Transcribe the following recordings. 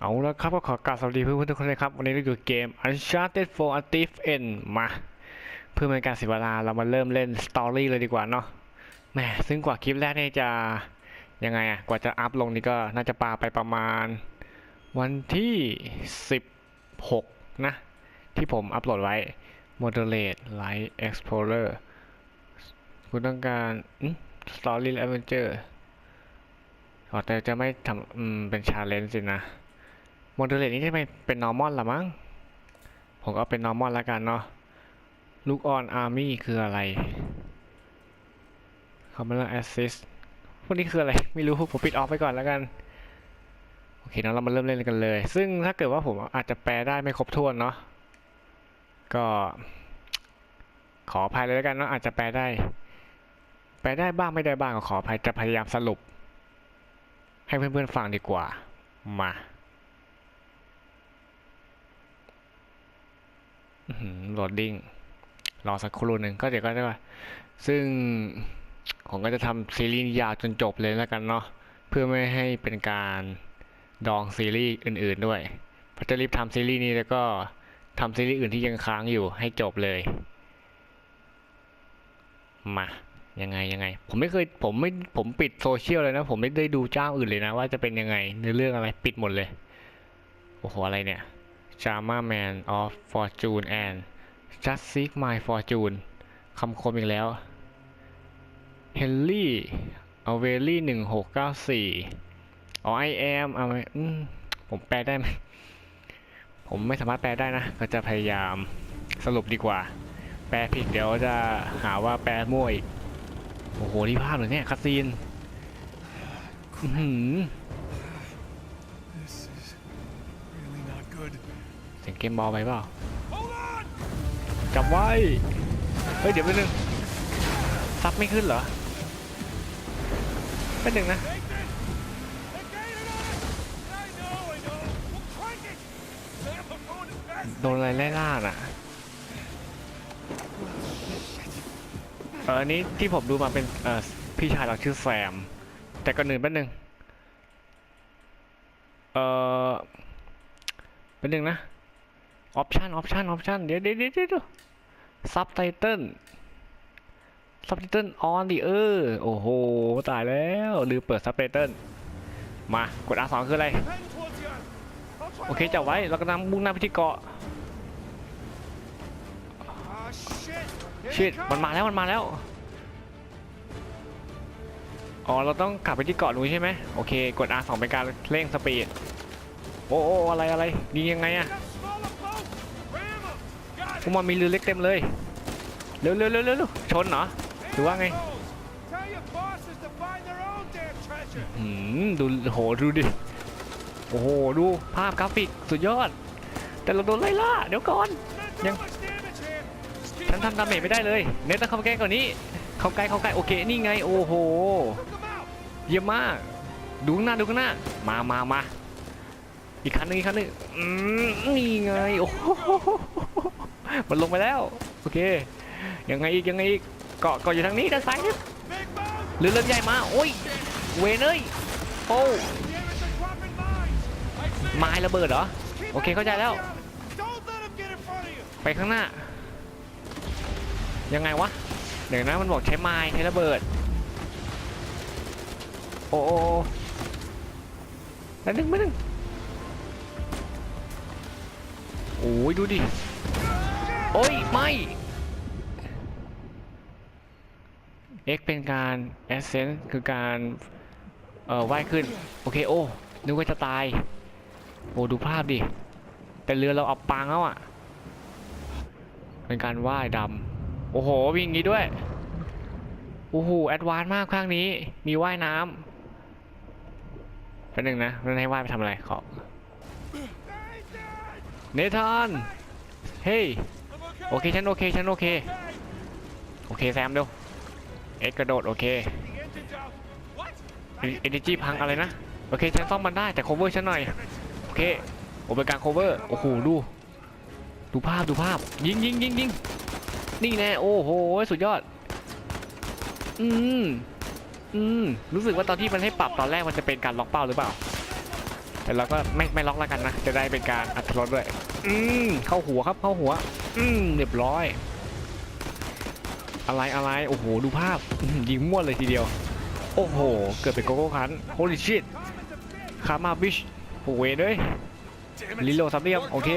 เอาละครับก็ขอกราบสวัสดีเพื่อนๆทุกคนเลยครับ วันนี้เราอยู่เกม Uncharted 4 A Thief End มา เพื่อเป็นการเสียเวลาเรามาเริ่มเล่นสตอรี่เลยดีกว่าเนาะแหมซึ่งกว่าคลิปแรกนี่จะยังไงอะกว่าจะอัพลงนี่ก็น่าจะปาไปประมาณ วันที่ 16 นะ ที่ผมอัพโหลดไว้ Moderate Light Explorer คุณต้องการอืม Story Adventure อ๋อแต่จะไม่ทำเป็นชาเลนจ์สินะ โมเดลเลตนี้จะเป็นเป็น normal ละมั้ง ผมก็เอาเป็น normal แล้วกันเนาะ look on army คืออะไร command assist พวกนี้คืออะไร ไม่รู้ผมปิดออฟไปก่อนแล้วกัน โอเคนะเรามาเริ่มเล่นกันเลย ซึ่งถ้าเกิดว่าผมอาจจะแปลได้ไม่ครบถ้วนเนาะก็ ขออภัยเลยแล้วกันเนาะอาจจะแปลได้ แปลได้บ้างไม่ได้บ้างก็ขออภัยจะพยายามสรุป ให้เพื่อนๆฟังดีกว่ามา โหลดดิ้งรอสักครู่หนึ่งก็เดี๋ยวก็จะว่า ซึ่งผมก็จะทำซีรีส์ยาวจนจบเลยแล้วกันเนาะเพื่อไม่ให้เป็นการดองซีรีส์อื่น ๆด้วยพจะรีบทำซีรีส์นี้แล้วก็ทำซีรีส์อื่นที่ยังค้างอยู่ให้จบเลยมายังไงยังไง ผมไม่เคยผมไม่ผมปิดโซเชียลเลยนะ ผมไม่ได้ดูเจ้าอื่นเลยนะ ว่าจะเป็นยังไงในเรื่องอะไรปิดหมดเลย โอ้โหอะไรเนี่ย Drama Man of Fortune and Just Seek My Fortune คำคมอีกแล้ว Henry a v e l y หนึ่งหกเก้าสี่อ๋อ I am เอาไว้อืมผมแปลได้ไหม ผมไม่สามารถแปลได้นะ ก็จะพยายามสรุปดีกว่า แปลผิดเดี๋ยวจะหาว่าแปลมั่วอีก โอ้โห ที่ภาพเลยเนี่ยคาซีน อื เสียงเกมบอลไปเปล่า Hold on! จับไว้ เฮ้ย เดี๋ยวแป๊บนึงซับไม่ขึ้นเหรอแป๊บนึงนะ Nathan! They're gaining on us! I know, I know. We'll crank it! Sam, I'm going as fast โดนอะไรไล่ล่าน่ะเอออันนี้ที่ผมดูมาเป็นเออพี่ชายเราชื่อแซม แต่ก่อนอื่นแป๊บนึง เออแป๊บนึงนะ ออปชันออปชันออปชันเดี๋ยวเดี๋ยวเดี๋ยวเดี๋ยวซับไตเติลซับไตเติลออนดิเออโอ้โห ตายแล้วลืมเปิดซับไตเติลมากด R2 คืออะไร โอเคจับไว้เรากำลังมุ่งหน้าไปที่เกาะชิดมันมาแล้วมันมาแล้วอ๋อเราต้องกลับไปที่เกาะนู้นใช่ไหมโอเค กด R2 เป็นการเร่งสปีดโอ้โอ้อะไรอะไรยิงยังไงอะ พวกมันมีเรือเล็กเต็มเลย เร็วเร็วเร็วเร็วชนเหรอ หรือว่าไงดูโหดูดิ โอ้โห ดูภาพกราฟิกสุดยอด แต่เราโดนไล่ล่า เดี๋ยวก่อน ยัง-ฉันทำดาเมจไม่ได้เลย เนตต้องเข้าใกล้กว่านี้ เข้าใกล้เข้าใกล้โอเค นี่ไง โอ้โห เยี่ยมมาก ดูข้างหน้าดูข้างหน้า มามามาอีกคันหนึงอีกคันหนึงนี่ไง โอ้โห มันลงไปแล้ว โอเค ยังไงอีกยังไงอีก เกาะเกาะอยู่ทางนี้ด้านซ้ายนี่ย Big boat. เรือเรือใหญ่มา โอ้ย เวนเอ้ยโอ้ไม้ระเบิดเหรอ โอเคเข้าใจแล้ว ไปข้างหน้า ยังไงวะ เดี๋ยวนะมันบอกใช้ไม้ใช้ระเบิด โอ้โอ้โอ้แล้วนึงไม่นึงโอ้ยดูดิ โอ้ย ไม่ X เป็นการ Ascent คือการ เอ่อว่ายขึ้น โอเค โอ้นึกว่าจะตาย โอ้ ดูภาพดิ แต่เรือเราอับปางแล้วอะ เป็นการว่ายดำ โอ้โห วิ่งอย่างงี้ด้วย โอ้โห แอดวานซ์มากข้างนี้ มีว่ายน้ำเป็นหนึ่งนะมันให้ว่ายไปทำอะไรขอเนธาน เฮ้ hey. โอเคฉันโอเคฉันโอเค โอเคแซมเร็วเอ็กกระโดดโอเคเอเนจีพังอะไรนะ โอเคฉันซ่อมมันได้แต่ cover ฉันหน่อย โอเคโอเป็นการ cover โอ้โหดู ดูภาพดูภาพ ยิงยิงยิงยิงนี่แน่โอ้โหสุดยอด อืมอืมรู้สึกว่าตอนที่มันให้ปรับตอนแรกมันจะเป็นการล็อกเป้าหรือเปล่า แต่เราก็ไม่ไม่ล็อกแล้วกันนะ จะได้เป็นการอัตรสด้วย อืมเข้าหัวครับเข้าหัว อืมเรียบร้อย อะไรอะไรโอ้โหดูภาพยิงมั่วเลยทีเดียว โอ้โห เกิดเป็นโกโก้คัน holy shit คามาบิชโอ้เวด้วยลิโลซับเรียมโอเค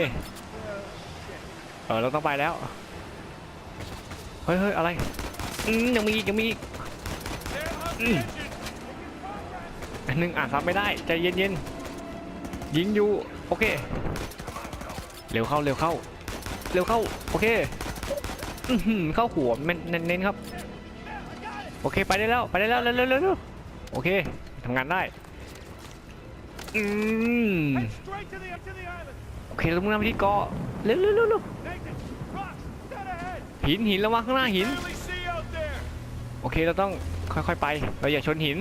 เออเราต้องไปแล้วเฮ้ยเฮ้ยอะไรอืมยังมีอีกยังมีอีก Damn, how's the Mm. engine? อันหนึ่งอ่านซับไม่ได้ใจเย็นๆยิงอยู่โอเค เร็วเข้าเร็วเข้า เร็วเข้า โอเคอือหือเข้าหัวเน้นเน้นๆครับ โอเคไปได้แล้วไปได้แล้วเร็วเร็วเร็วโอเคทำงานได้อืมโอเคเรามุ่งหน้าไปที่เกาะเร็วเร็วเร็วเร็วหินหินระวังข้างหน้าหิน โอเคเราต้องค่อยๆไป เราอย่าชนหิน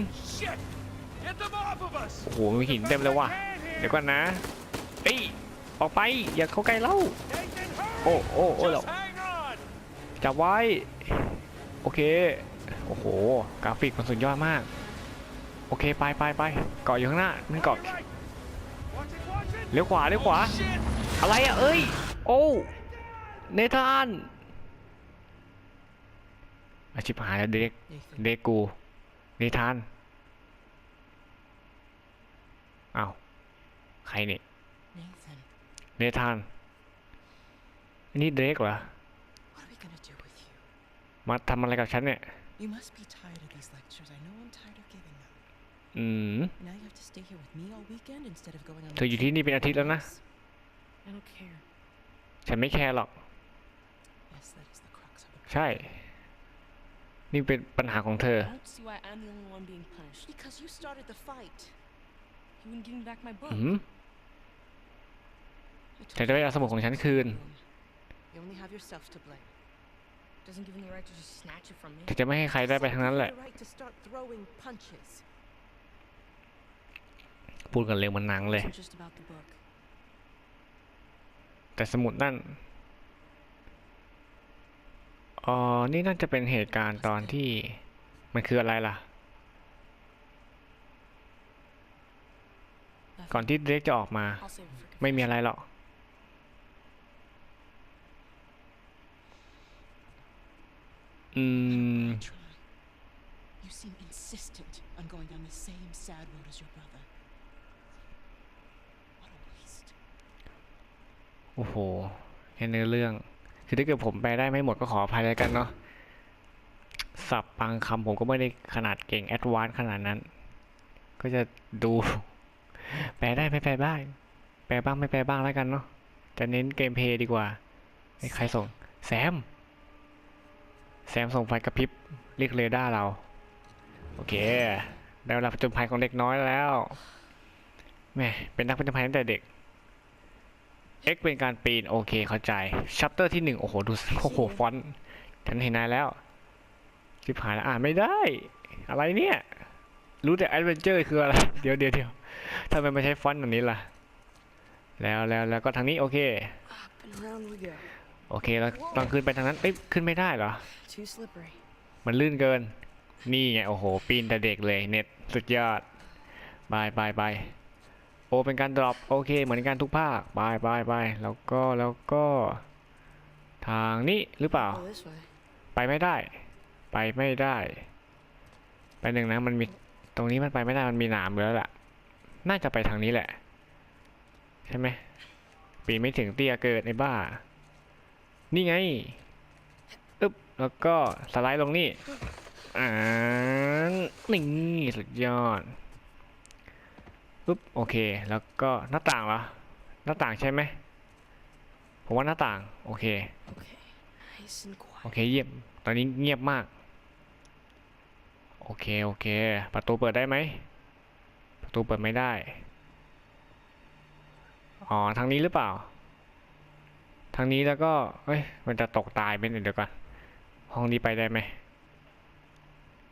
โอ้โหมีหินเต็มเลยว่ะเดี๋ยวก่อนนะเอ้ ออกไป อย่าเข้าใกล้เรา Nathan, hurry! โอ้โอ้โอ้เรา Just hang on. จับไว้ โอเค โอ้โห กราฟิกมันสุดยอดมาก โอเค ไปไปไปเกาะอยู่ข้างหน้า มันเกาะ Right. Watch it, watch it. เลี้ยวขวาเลี้ยวขวา Shit! อะไรอะเอ้ย โอ้เนธานอาชิบหายแล้วเด็ก Nathan. เด็กกูเนธานอ้าวใครเนี่ย Nathan, เนธานอันนี้เด็กเหรอ what are we gonna do with you? มาทำอะไรกับฉันเนี่ย You must be tired of these lectures. I know I'm tired of giving them. อืม And now you have to stay here with me all weekend instead of going on เธออยู่ที่นี่เป็นอาทิตย์แล้วนะ I don't care. ฉันไม่แคร์หรอก Yes, that is the crux of it. ใช่ นี่เป็นปัญหาของเธอ I don't see why I'm the only one being punished. Because you started the fight. You wouldn't give me back my book. อืม I told ฉันจะไม่ you เอาสมุดของฉันคืน You only have yourself to blame. Doesn't give him the right to just snatch it from me. เธอจะไม่ให้ใครได้ไปทั้งนั้นแหละ You have the right to start throwing punches. พูดกันเร็วเหมันหนังเลย It wasn't just about the book. แต่สมุดนั่น อ๋อ นี่น่าจะเป็นเหตุการณ์ตอนที่มันคืออะไรล่ะ Left ก่อนที่เด็กจะออกมา I'll save it for ไม่มีอะไรหรอก อืม Try. You seem insistent on going down the same sad road as your brother. What a waste. โอ้โหแค่เนื้อเรื่อง คือถ้าเกิดผมแปลได้ไม่หมดก็ขออภัยแล้วกันเนาะสับบางคำผมก็ไม่ได้ขนาดเก่งแอดวานซ์ขนาดนั้น ก็จะดู แปลได้ไม่แปลบ้าง แปลบ้างไม่แปลบ้างแล้วกันเนาะ จะเน้นเกมเพลย์ดีกว่าไอ้ใครส่ง แซม แซมส่งไฟกระพริบเรียกเรดาร์เรา โอเค ได้เวลาผจญภัยของเด็กน้อยแล้วแม่เป็นนักผจญภัยตั้งแต่เด็ก X เป็นการปีน โอเคเข้าใจชัปเตอร์ที่หนึ่งโอ้โห ดูโอ้โหฟอนต์ฉันเห็นนายแล้วชิบหายแล้วอ่านไม่ได้ อะไรเนี่ย รู้แต่ Adventure คืออะไร เดี๋ยวเดี๋ยวเดี๋ยวทำไมไม่ใช้ฟอนต์แบบนี้ล่ะ แล้วแล้วแล้วก็ทางนี้โอเค Up and around we go. โอเคแล้วตอนขึ้นไปทางนั้นเอ้ยขึ้นไม่ได้เหรอ Too slippery. มันลื่นเกิน นี่ไงโอ้โห ปีนแต่เด็กเลยเน็ตสุดยอดบายบายบายโอเป็นการดรอปโอเค เหมือนกันทุกภาคบายบายบายแล้วก็แล้วก็ ทางนี้หรือเปล่า Go this way. ไปไม่ได้ ไปไม่ได้ ไปหนึ่งนะมันมีตรงนี้มันไปไม่ได้มันมีหนามอยู่แล้วล่ะ น่าจะไปทางนี้แหละ ใช่ไหมปีนไม่ถึงเตี้ยเกิดในบ้า นี่ไงอึ๊บแล้วก็สไลด์ลงนี่อ่านี่สุดยอดปึ๊บโอเค แล้วก็หน้าต่างเหรอหน้าต่างใช่ไหมผมว่าหน้าต่างโอเค Okay. Nice and โอ quiet. เคเยี่ยมตอนนี้เงียบมาก โอเคโอเค ประตูเปิดได้ไหมประตูเปิดไม่ได้อ๋อทางนี้หรือเปล่า ทางนี้แล้วก็เอ้ย มันจะตกตายไปเนี่ยเดี๋ยวก่อน ห้องนี้ไปได้ไหม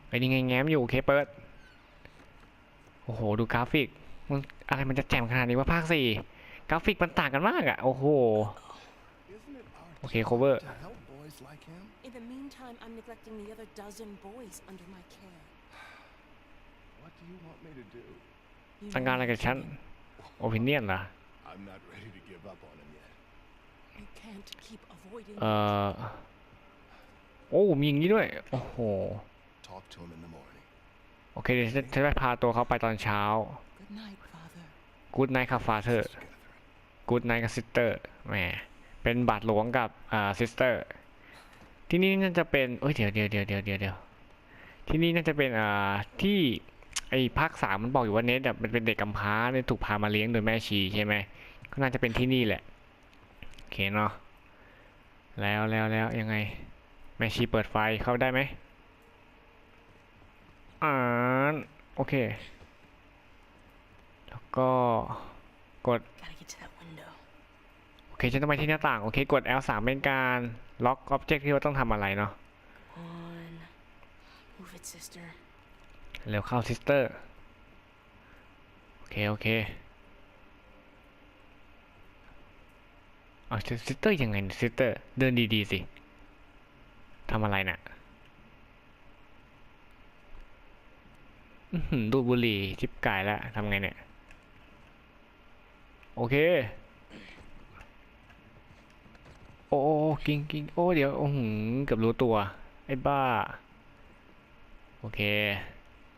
ไอ้นี่ไงแง้มอยู่ โอเคเปิด โอ้โห ดูกราฟิก มันอะไรมันจะแจ่มขนาดนี้ว่าภาคสี่กราฟิกมันต่างกันมากอะโอ้โห Isn't it our Okay, job cover. to help boys like him? In the meantime, I'm neglecting the other dozen boys under my care. What do you want me to do? You ต้อง know การอะไร my กับฉัน opinion. โอปิเนียนเหรอ I'm not ready to give up on him เอ่อโอ้ มีอย่างนี้ด้วย โอ้โห Talk to him in the morning. โอเคเดี๋ยวฉันจะไปพาตัวเขาไปตอนเช้า Good night, Father. กูดไนท์ครับฟาเธอร์ Catherine. กูดไนท์กับซิสเตอร์ แหม เป็นบาทหลวงกับอ่าซิสเตอร์ ที่นี่น่าจะเป็นเอ้ยเดี๋ยวเดี๋ยวเดี๋ยวเดี๋ยวเดี๋ยวเดี๋ยวที่นี่น่าจะเป็นอ่าที่ไอ้ภาคสามมันบอกอยู่ว่าเนทแบบมันเป็นเด็กกำพร้าเนี่ยถูกพามาเลี้ยงโดยแม่ชีใช่ไหมก็น่าจะเป็นที่นี่แหละโอ เคเนาะแล้วแล้วแล้วยังไง แม่ชีเปิดไฟเข้าได้ไหมอ่านโอเค แล้วก็กด Gotta get to that window. โอเค ฉันต้องไปที่หน้าต่าง โอเค กด L3 เป็นการล็อก Object ที่ว่าต้องทำอะไรเนาะ On. Move it, sister. เร็วเข้า Sister โอเค โอเค เอา Sister ยังไง Sister เดินดีๆสิทำอะไรน่ะดูดบุหรี่ชิบกายแล้วทำไงเนี่ย โอเค โอ้โอ้กิ้งกิ้งโอ้ เดี๋ยว โอ้โหเกือบรู้ตัว ไอ้บ้า โอเค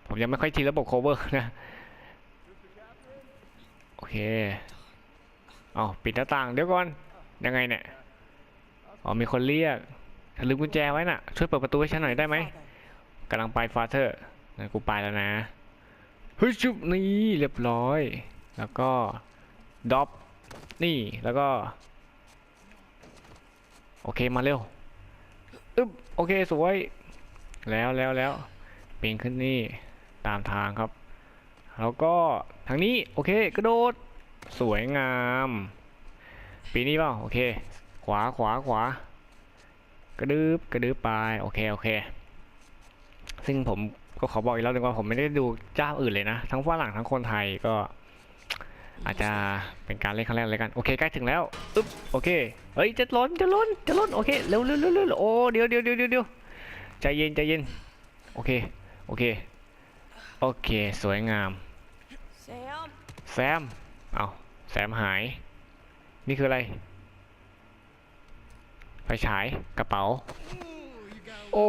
ผมยังไม่ค่อยชินระบบ cover นะ โอเค เอาปิดหน้าต่างเดี๋ยวก่อน ยังไงเนี่ย อ๋อมีคนเรียกถ้าลืมกุญแจไว้น่ะ ช่วยเปิดประตูให้ฉันหน่อยได้ไหมกำลังไปฟาเธอร์งั้นกูไปแล้วนะเฮ้ยชุบนี่เรียบร้อย แล้วก็ดอปนี่แล้วก็ โอเคมาเร็วอึ๊บโอเคสวย แล้วแล้วแล้วปีนขึ้นนี่ตามทางครับ แล้วก็ทางนี้โอเคกระโดด สวยงาม ปีนี้เปล่าโอเค ขวาขวาขวากระดึบกระดึบไปโอเคโอเค ซึ่งผมก็ขอบอกอีกรอบหนึงว่าผมไม่ได้ดูเจ้าอื่นเลยนะ ทั้งฝรั่งทั้งคนไทยก็ อาจจะเป็นการเล่นครั้งแรกเลยกัน โอเคใกล้ถึงแล้วอึ๊บโอเคเฮ้ยจะล้นจะล้นจะล้นโอเคเร็วเร็วเร็วเร็วโอ้เดี๋ยวเดี๋ยวเดี๋ยวเดี๋ยวเดี๋ยวใจเย็นใจเย็นโอเคโอเคโอเค สวยงาม Sam? แซมเอาแซมหาย นี่คืออะไร ไฟฉายกระเป๋า โอ้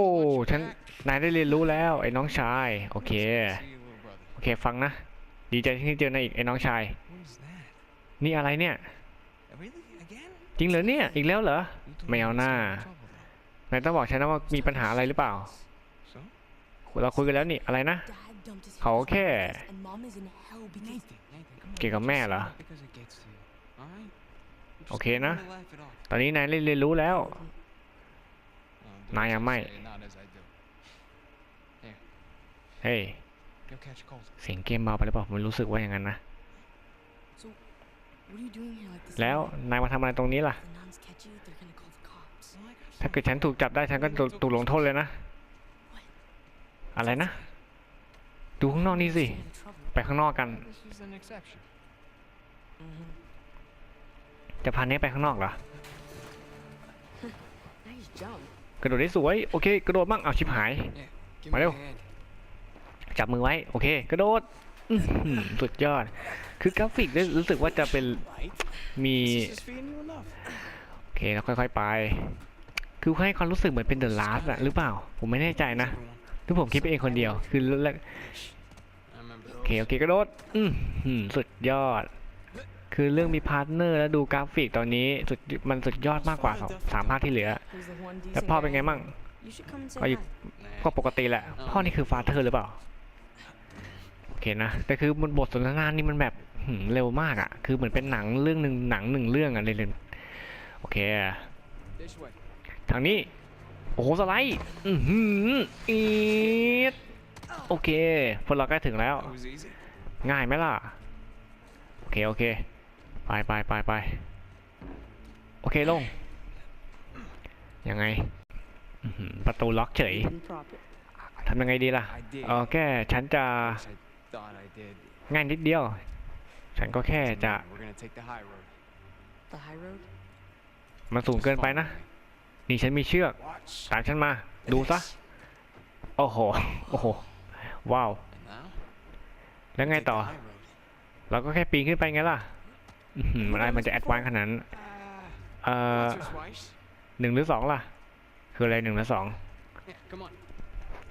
ฉัน นายได้เรียนรู้แล้ว ไอ้น้องชาย โอเค โอเค ฟังนะ ดีใจที่เจอนายอีก ไอ้น้องชาย นี่อะไรเนี่ย จริงเหรอเนี่ย อีกแล้วเหรอ ไม่เอาหน้า นายต้องบอกฉันนะว่ามีปัญหาอะไรหรือเปล่า เราคุยกันแล้วนี่อะไรนะ Dad dumped his Oh, house okay. and Mom is in hell because Nathan, Nathan, come on. เกี่ยวกับแม่เหรอ Not because it gets to you. Alright? You just Okay don't นะ wanna laugh it off. ตอนนี้นายได้เรียนรู้แล้ว Well, do Nai as am I I. say, not as I do. เฮ้ย Go catch cold. เสียงเกมเบาไปหรือเปล่าผมรู้สึกว่าอย่างนั้นนะ what are you doing here like this? แล้วนายมาทำอะไรตรงนี้ล่ะ If the nuns catch you, they're gonna call the cops. Well, I got ถ้าเกิดฉันถูกจับได้ฉันก็ถูกถูกลงโทษเลยนะ อะไรนะ ดูข้างนอกนี่สิ Get into trouble. ไปข้างนอกกัน some- This is an exception. Mhm. จะพาเนี้ไปข้างนอกเหรอ Nice jump. กระโดดได้สวยโอเคกระโดดบ้างเอาชิบหาย Yeah. Give Mario. me a hand. จับมือไว้โอเค กระโดดอื้อหือสุดยอด คือกราฟิกได้รู้สึกว่าจะเป็น Right? มี This is feeding you enough. โอเคแล้วค่อย ๆ ไป คือให้ความรู้สึกเหมือนเป็นเดอะลาสอะหรือเปล่า ผมไม่แน่ใจนะ Everyone. หรือผมคิดไปเองคนเดียวคือแรก I remember โอเคโอเคกระโดดอือหือสุดยอด คือเรื่องมีพาร์ทเนอร์แล้วดูกราฟิกตอนนี้สุดมันสุดยอดมากกว่าสองสามภาคที่เหลือแล้ว decent พ่อเป็นไงมั่ง know? You should come and say Are you- hi. Nah. ก็ปกติแหละ พ่อนี่คือฟาเธอร์หรือเปล่า โอเคนะ แต่คือมันบทสนทนานี่มันแบบหืมเร็วมากอะคือเหมือนเป็นหนังเรื่องหนึ่งหนังหนึ่งเรื่องอะเลยเลยโอเค ทางนี้ โอ้โหสไลด์ อือหืออีดโอเค พวกเราใกล้ถึงแล้ว ง่ายไหมล่ะ โอเค โอเค ไปไปไปไปโอเคลง ยังไง ประตูล็อกเฉยทำยังไงดีล่ะเออแค่ฉันจะ ง่ายนิดเดียว ฉันก็แค่จะมันสูงเกินไปนะ นี่ฉันมีเชือก ตามฉันมา ดูซะ โอ้โห โอ้โห ว้าว แล้วไงต่อ เราก็แค่ปีนขึ้นไปไงล่ะ มันอะไรมันจะแอดวานซ์ขนาดนั้นเอ่อ Once or twice. หนึ่งหรือสองล่ะ คืออะไรหนึ่งหรือสอง Yeah, come on.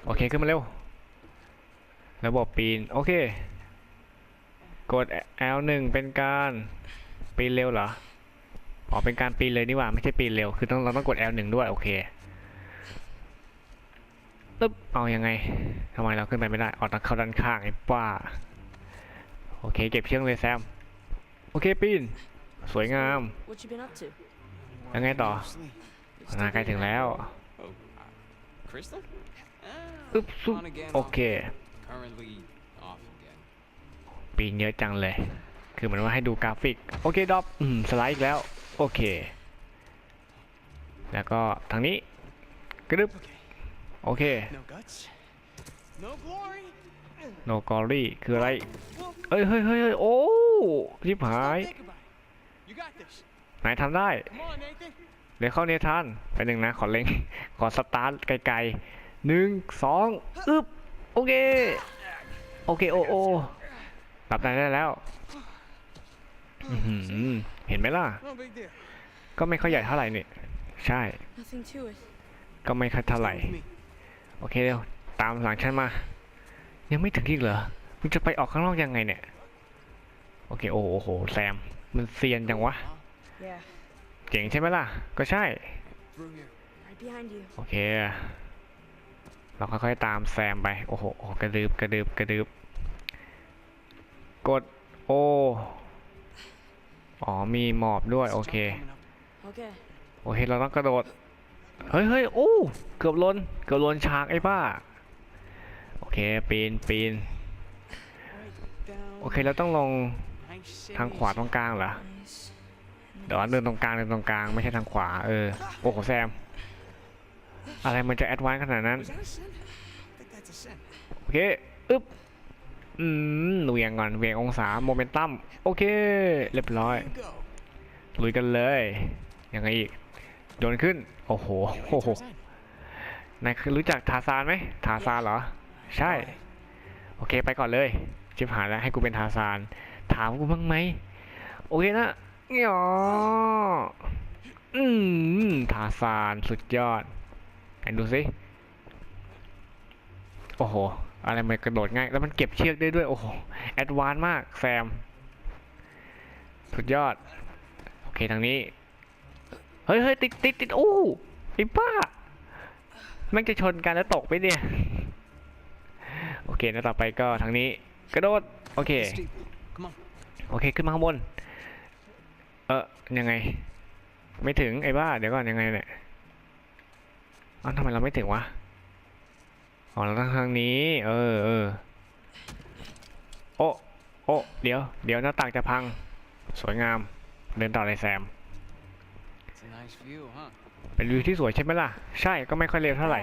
โอเคขึ้นมาเร็ว ระบบปีน โอเค กด L1 เป็นการปีนเร็วเหรออ๋อเป็นการปีนเลยนี่หว่า ไม่ใช่ปีนเร็ว คือต้องเราต้องกด L1 ด้วย โอเคตึ๊บเอายังไงทำไมเราขึ้นไปไม่ได้ออกทางเข้าด้านข้างไอ้ป้า โอเค เก็บเชือกเลยแซมโอ เคปีน สวยงาม What you been up to? ยังไงต่อ Mostly. น่าใกล้ถึงแล้ว Oh, uh, Crystal? Uh, อึ๊บซุบ on again, โอ off เค again. Currently off again. ปีนเยอะจังเลย คือเหมือนว่าให้ดูกราฟิก โอเคดรอปอืมสไลด์อีกแล้ว โอเค แล้วก็ทางนี้กระดึบโอเค No guts. No glory. No glory คืออะไร เอ้ยเฮ้ยเฮ้ยเฮ้ยโอ้ชิบหายไหนทำได้เดี๋ยวเข้าเนทานไปหนึ่งนะ ขอเล็ง ขอสตาร์ทไกลๆหนึ่งสองอึ๊บโอเค โอเค โอโอหลับในได้แล้ว เห็นไหมล่ะ ก็ไม่ค่อยใหญ่เท่าไหร่นี่ ใช่ ก็ไม่ค่อยเท่าไหร่ โอเคเร็ว ตามหลังฉันมา ยังไม่ถึงอีกเหรอมึงจะไปออกข้างนอกยังไงเนี่ย โอเค โอ้โหโอ้โหแซม มันเซียนจังวะ Yeah, เจ๋งใช่ไหมล่ะ ก็ใช่ Through here. right behind you. โอเค เราค่อยๆตามแซมไปโอ้โหโอ้โห กระดึบกระดึบกระดึบกด โอ อ๋อ มีหมอบด้วย โอเค Coming up. Okay. โอเค เราต้องกระโดด เฮ้ยเฮ้ยโอ้ เกือบหล้น เกือบหล้นฉากไอ้บ้าโอ เคปีนปีนโอเคเราต้องลงทางขวาตรงกลางเหรอเดี๋ยวเดินตรงกลางเดินตรงกลางไม่ใช่ทางขวาเออโอ้โหแซม อะไรมันจะแอดวานซ์ขนาดนั้นโอเคอึ๊บอืมเวียงก่อนเวียงองศาโมเมนตัมโอเค เรียบร้อยลุยกันเลยยังไงอีกโยนขึ้น โอ้โหโอ้โหนายรู้จักทาซานไหมทาซานเหรอ ใช่ โอเคไปก่อนเลยชิบหายแล้วให้กูเป็นทาซาน ถามกูบ้างไหม โอเคนะหยออืมทาซานสุดยอดไหนดูสิ โอ้โห อะไรมันกระโดดง่าย แล้วมันเก็บเชือกได้ด้วย โอ้โห แอดวานซ์มากแซม สุดยอด โอเคทางนี้ เฮ้ยเฮ้ยติดติดติดอู้ไอ้ป้าแมันจะชนกันแล้วตกไปเนี่ยโอ เคแล้วต่อไปก็ทางนี้กระโดดโอเคโอเคขึ้นมาข้างบน เออยังไง ไม่ถึงไอ้บ้าเดี๋ยวก่อนยังไงเนี่ยอ้าวทำไมเราไม่ถึงวะอ๋อเราต้องทางนี้ เออเออโอ้โอ้เดี๋ยว เดี๋ยวหน้าต่างจะพัง สวยงาม เดินต่อเลยแซม เป็นวิวที่สวยใช่ไหมล่ะ ใช่ก็ไม่ค่อยเร็วเท่าไหร่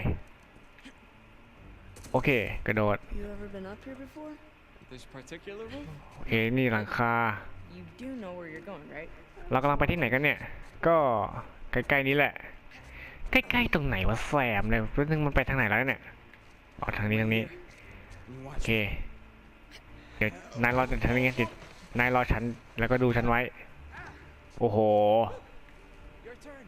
โอเค กระโดด You ever been up here before? This particular room? โอเค นี่หลังคา You do know where you're going, right? เรากำลังไปที่ไหนกันเนี่ย ก็ใกล้ๆนี้แหละ ใกล้ๆตรงไหนวะแซมเนี่ยแป๊บนึงมันไปทางไหนแล้วเนี่ยอ๋อทางนี้ทางนี้ You โอ watch เค เดี๋ยวนายรอทางนี้ติดนายรอฉันแล้วก็ดูฉันไว้ โอ้โห Your turn.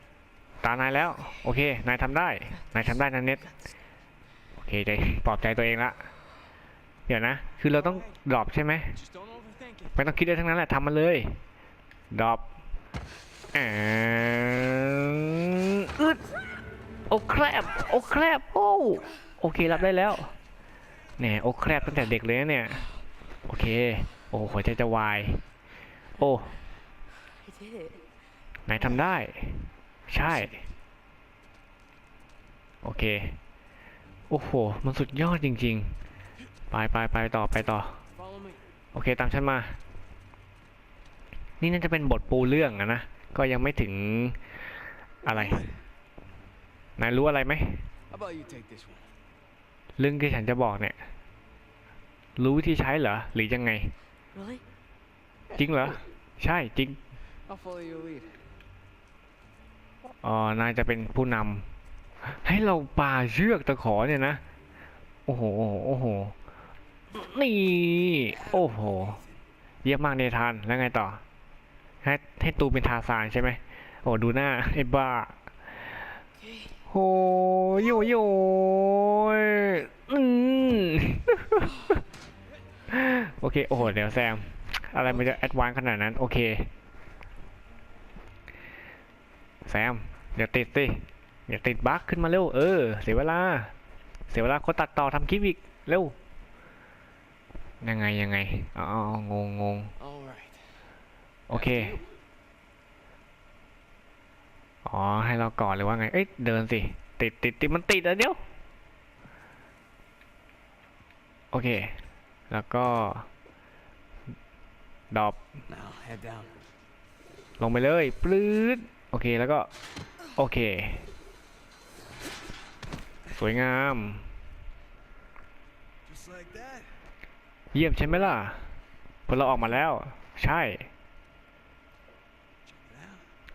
ตานายแล้ว โอเค นายทำได้ นายทำได้นะเน็ตโอ เคใจปลอบใจตัวเองละ เดี๋ยวนะ คือเราต้องดรอปใช่ไหม Just don't overthink it. ไม่ต้องคิดเลยทั้งนั้นแหละทำมาเลยดรอปอ่าอึดโอ้แครบโอ้แครบโอ้โอเครับได้แล้วเนี่ยโอ้แครบตั้งแต่เด็กเลยนะเนี่ยโอเค โอ้หัวใจจะวายโอ้ I did it. นายทำได้ ใช่ โอเค โอ้โห มันสุดยอดจริง ๆ ไปไปไปต่อไปต่อ Follow me. โอเคตามฉันมา นี่น่าจะเป็นบทปูเรื่องอะนะ ก็ยังไม่ถึงอะไร นายรู้อะไรไหม How about you take this one? เรื่องที่ฉันจะบอกเนี่ย รู้วิธีใช้เหรอ หรือยังไง Really? จริงเหรอ ใช่จริง I'll follow your lead. อ๋อนายจะเป็นผู้นำ ให้เราปาเชือกตะขอเนี่ยนะ โอ้โห โอ้โห นี่ โอ้โห เยี่ยมมากเนธาน แล้วไงต่อ ให้ให้ตูเป็นทาซานใช่ไหม โอ้ดูหน้าไอ้บ้าโอ้ยโยโยยอืมโอเค โอ้โห เดี๋ยวแซม อะไรมันจะแอดวานขนาดนั้น โอเค แซม เดี๋ยวติดสิ เดี๋ยวติดบั๊กขึ้นมาเร็ว เออ เสียเวลา เสียเวลาคนตัดต่อทำคลิปอีก เร็ว ยังไงยังไงอ๋องงงง All right. โอเค อ๋อ ให้เราก่อนหรือว่าไง เอ้ย เดินสิ ติดติดติดมันติดอะเดี๋ยว โอเค แล้วก็ดรอป Now head down. ลงไปเลย ปลื้ดโอเค แล้วก็ โอเค สวยงาม Just like that. เยี่ยมใช่ไหมล่ะพวกเราออกมาแล้ว ใช่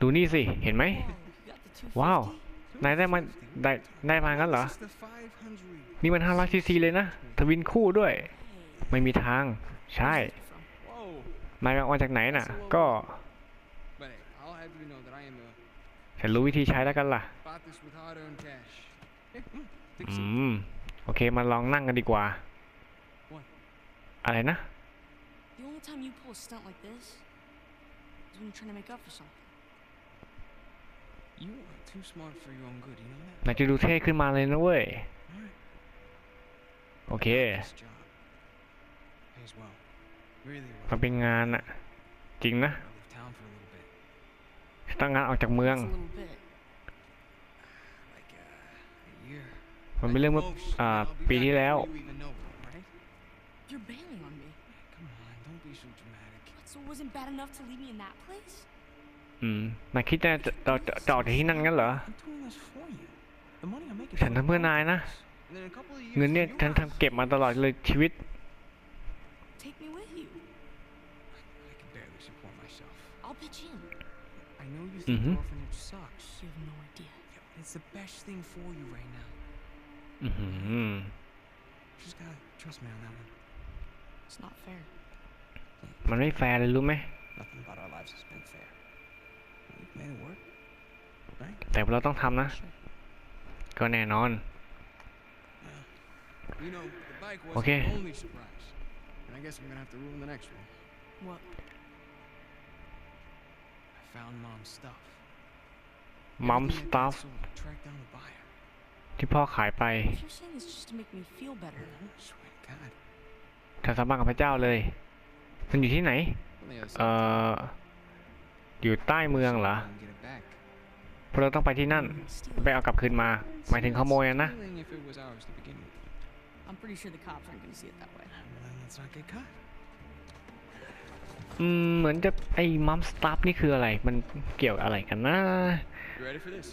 ดูนี่สิ เห็นไหม Whoa, you got the ว้าว 250? นายได้มาได้ได้มางั้นเหรอ It's the 500. นี่มัน500ซีซีเลยนะ ทวินคู่ด้วย Hey, ไม่มีทาง ใช่ where's it from? Whoa. นายเอามาจากไหนน่ะ ก็ But hey, I'll have you know that I am a ฉันรู้วิธีใช้แล้วกันล่ะ bought this with hard-earned cash. Hey, mm, take a อื seat. มโอเค มาลองนั่งกันดีกว่า What? อะไรนะ The only time you pull a stunt like this is when you're trying to make up for something. You are too smart for your own good. You know that. นายจะดูเท่ขึ้นมาเลยนะเว้ย Alright. โอเค This job pays well. Really มัน well. เป็นงานอะจริงนะ I'll leave town for a little bit. ตั้งงานออกจากเมือง It's a little bit. Like uh, a year. มันเป็นเรื่องเมื่อ Most, อ่า and I'll be ปี back ที่แล้ว before you even know it, right? You're bailing on me. Come on, don't be so dramatic. What, so it wasn't bad enough to leave me in that place? อืมนายคิดจะจะจะจะจะออกจากที่นั่นงั้นเหรอ I'm doing this for you. The money I'm making. ฉันทำเพื่อนายนะ And then in a couple of years, เงินเนี่ย when ฉัน you're ทำเก็บมาตลอดเลยชีวิต Take me with you. I can barely support myself. I'll pitch in. I know you think Mhm. the orphanage sucks. You have no idea. Yeah, but it's the best thing for you right now. อือหือ Just gotta trust me on that one. It's not fair. มันไม่แฟร์เลยรู้ไหม Nothing about our lives has been fair. We've made it work. Right? แต่เราต้องทำนะ Sure. ก็แน่นอน You know, the bike wasn't Okay. the only surprise. And I guess I'm gonna have to ruin the next one. What? I found mom's stuff. มัม Everything ส that ตา Dad ฟ sold, I tracked down the buyer. ที่พ่อขายไป If you're saying this just to make me feel better, I swear to God. ฉันสาบานกับพระเจ้าเลยมันอยู่ที่ไหน On the other เอ่ side. ออยู่ใต้เมืองเหรอ Someone can get it back. เพราะเราต้องไปที่นั่น steal ไป it. เอากลับคืนมา หมายถึงขโมยอะนะ Stealing if it was ours to begin with. I'm pretty sure the cops aren't gonna see it that way. Well, then let's not get caught. อืม เหมือนจะไอ้มัมสตาฟนี่คืออะไร มันเกี่ยวอะไรกันนะ You ready for this?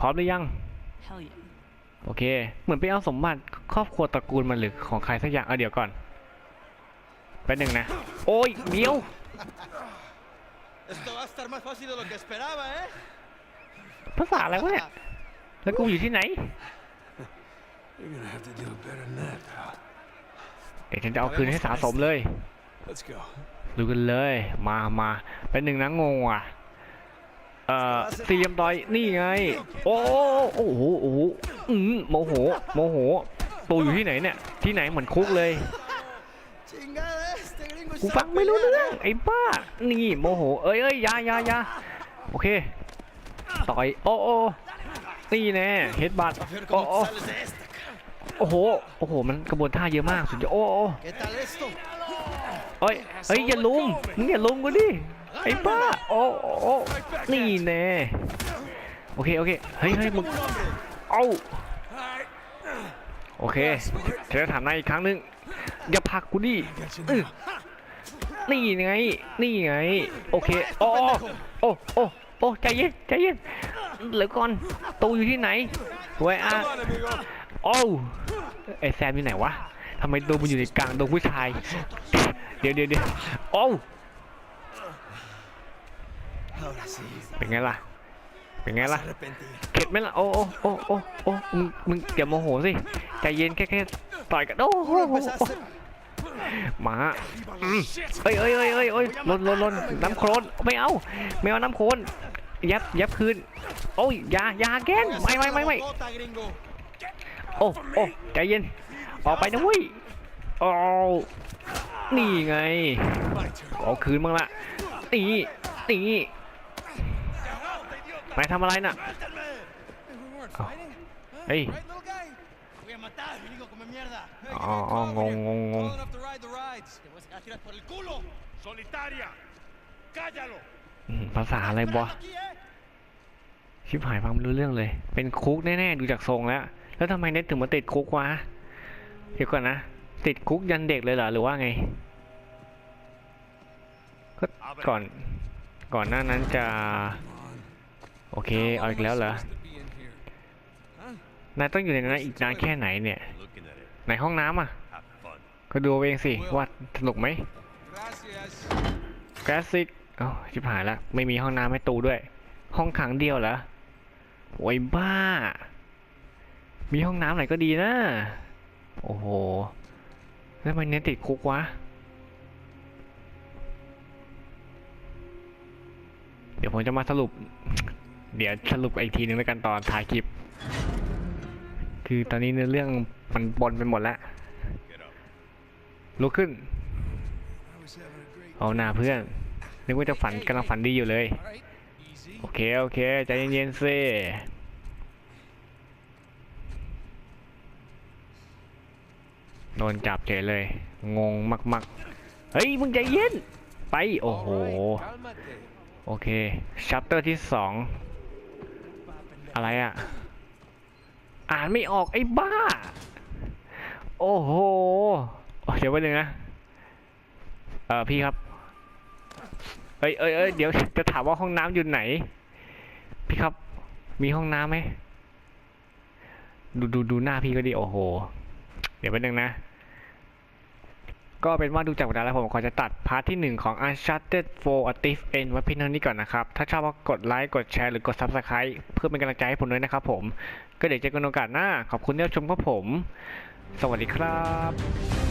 พร้อมหรือยัง Hell yeah. โอเค เหมือนไปเอาสมบัติครอบครัวตระกูลมันหรือของใครสักอย่าง เอาเดี๋ยวก่อนแป๊บหนึ่งนะ โอ้ยเดี๋ยว Esto va a estar más fácil de lo que esperaba, ¿eh? ภาษาอะไรวะเนี่ย แล้วกูอยู่ที่ไหน You're gonna have to do better than that, pal. เดี๋ยวฉันจะเอาคืนให้สะสมเลย Let's go. ดูกันเลย มามาเป็นหนึ่งนะงงว่ะเอ่อสี่เหลี่ยมตอยนี่ไง โอ้โอ้โหโอ้โหอืมโมโหโมโหตูอยู่ที่ไหนเนี่ยที่ไหนเหมือนคุกเลยกูฟังไม่รู้เรื่องไอ้บ้านี่โมโหเอ้ยเอ้ยอยาอยาอยาโอเคต่อยโอ้โอ้นี่แน่เฮดบัตโอ้โอ้โอ้โหโอ้โหมันกระบวนท่าเยอะมากสุดยอดโอ้โอ้เอ้ยเฮ้ยอย่าลุมมึงอย่าลุมกูดิ ไอ้บ้าโอ้โอ้โอ้นี่แน่โอเค โอเค เฮ้ยเฮ้ยมึงเอ้าโอเคเธอถามนายอีกครั้งหนึงอย่าผลักกูดิ Got you อื้อ now. นี่ไง นี่ไง โอเค โอ้โอ้โอ้โอ้ใจเย็น ใจเย็นเหลือก่อนตูอยู่ที่ไหนไว้อะโอ้วไอแซมอยู่ไหนวะทำไมตูมันอยู่ในกลางดงผู้ชาย เดี๋ยวเดี๋ยวเดี๋ยวโอ้ว Ahora sí. เป็นไงล่ะ เป็นไงล่ะ Arrepentí. เข็ดไหมล่ะ โอ้โอ้โอ้โอ้โอ้มึง มึงอย่าโมโหสิ ใจเย็นแค่แค่ต่อยกัน โอ้โห Tú lo empezaste. มาอืมเอ้ยเอ้ยเอ้ยเอ้ยเอ้ยลนลนลนน้ำโคลนไม่เอา ไม่เอาน้ำโคลนยับยับคืน โอ้ยอยาอยาแกนไม่ไม่ไม่ไม่ Bota, gringo. โอ้โอ้ใจเย็น ออกไปนะเว้ยโอ้นี่ไงเอาคืนบ้างละนี่นี่ นายทำอะไรน่ะ We weren't Oh. fighting. Huh? Hey. Right, little guy? Voy a matar, gringo, come mierda. Hey, อ๋ออ๋องงงงงง Tall enough to ride the rides. Te voy a sacar tiras por el culo. Solitaria. Cállalo. อืมภาษาอะไรบอ Aquí, eh. ชิบหายฟังไม่รู้เรื่องเลย เป็นคุกแน่ๆดูจากทรงแล้ว แล้วทำไมเน็ตถึงมาติดคุกวะ เดี๋ยวก่อนนะ ติดคุกยันเด็กเลยเหรอหรือว่าไง ก็ก่อน ก่อนหน้านั้นจะ โอเคเอาอีกแล้วเหรอนายต้องอยู่ในนั้นอีกนานแค่ไหนเนี่ยในห้องน้ำอะก็ดูเองสิว่าสนุกไหม Gracias. คลาสสิกเอ้าชิบหายละไม่มีห้องน้ำให้ตูด้วย ห้องขังเดียวเหรอโอ้ยบ้า มีห้องน้ำไหนก็ดีนะ โอ้โห แล้วทำไมเน้นติดคุกวะ เดี๋ยวผมจะมาสรุป เดี๋ยวสรุปอีกทีหนึ่งแล้วกันตอนท้ายคลิป คือตอนนี้เนื้อเรื่องมันบนไปหมดแล้วลุกขึ้น เอาหน้าเพื่อน นึกว่าจะฝันกำลังฝันดีอยู่เลย โอเค โอเค ใจเย็นๆสิโดนจับเฉยเลย งงมากๆ เฮ้ย มึงใจเย็น ไป โอ้โห โอเค ชัปเตอร์ที่สอง อะไรอะ อ่านไม่ออกไอ้บ้า โอ้โหเดี๋ยวไปหนึ่งนะ เออพี่ครับ เอ้ยเอ้ยเอ้ยเดี๋ยวจะถามว่าห้องน้ำอยู่ไหน พี่ครับ มีห้องน้ำไหมดูดูดูหน้าพี่ก็ดีโอ้โห เดี๋ยวไปหนึ่งนะ ก็เป็นว่าดูจากเวลาแล้วผมขอจะตัดพาร์ทที่ 1 ของ Uncharted 4 A Thief End ไว้เพียงเท่านี้ก่อนนะครับ ถ้าชอบก็กดไลค์ กดแชร์ หรือกด Subscribe เพื่อเป็นกำลังใจให้ผมด้วยนะครับผม ก็เดี๋ยวเจอกันโอกาสหน้า ขอบคุณที่รับชมครับผม สวัสดีครับ